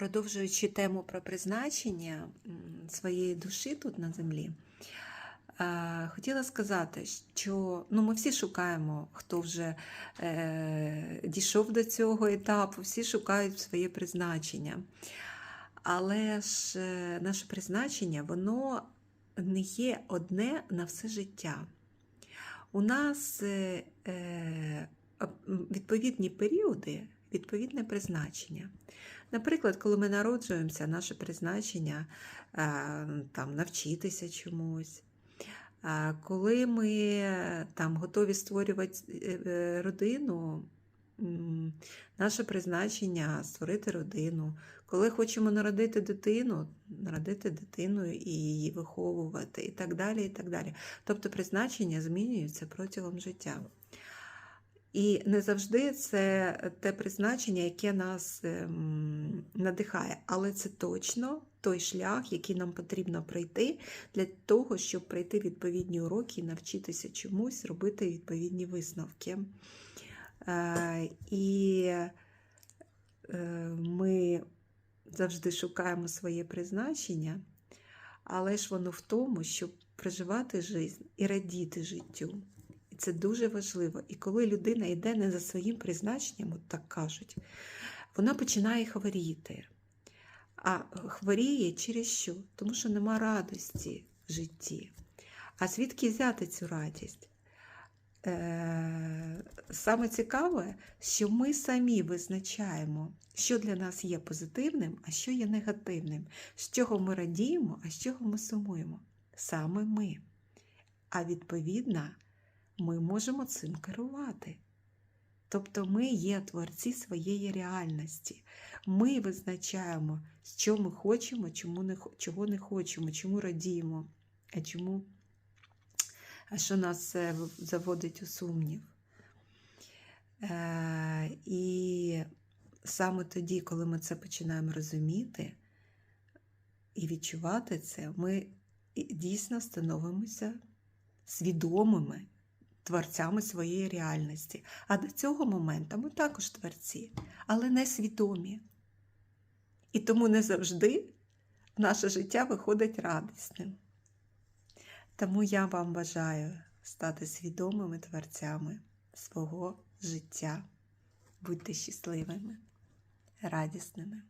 продовжуючи тему про призначення своєї душі тут на землі, хотіла сказати, що ну, ми всі шукаємо, хто вже е, дійшов до цього етапу, всі шукають своє призначення. Але ж е, наше призначення, воно не є одне на все життя. У нас е, е, відповідні періоди, відповідне призначення. Наприклад, коли ми народжуємося, наше призначення е, там, навчитися чомусь. Коли ми там готові створювати е, е, родину, наше призначення створити родину. Коли хочемо народити дитину, народити дитину і її виховувати, і так далі. і так далі. Тобто призначення змінюється протягом життя. І не завжди це те призначення, яке нас ем, надихає, але це точно той шлях, який нам потрібно пройти для того, щоб пройти відповідні уроки і навчитися чомусь, робити відповідні висновки. Е, І е, ми завжди шукаємо своє призначення, але ж воно в тому, щоб проживати життя і радіти життю. Це дуже важливо. І коли людина йде не за своїм призначенням, от так кажуть, вона починає хворіти. А хворіє через що? Тому що нема радості в житті. А звідки взяти цю радість? Е, Саме цікаве, що ми самі визначаємо, що для нас є позитивним, а що є негативним, з чого ми радіємо, а з чого ми сумуємо. Саме ми. А відповідно, ми можемо цим керувати. Тобто ми є творці своєї реальності. Ми визначаємо, що ми хочемо, чому не, чого не хочемо, чому радіємо, а чому, що нас е, заводить у сумнів. Е, і саме тоді, коли ми це починаємо розуміти і відчувати це, ми дійсно становимося свідомими творцями своєї реальності. А до цього моменту ми також творці, але не свідомі. І тому не завжди наше життя виходить радісним. Тому я вам бажаю стати свідомими творцями свого життя. Будьте щасливими, радісними.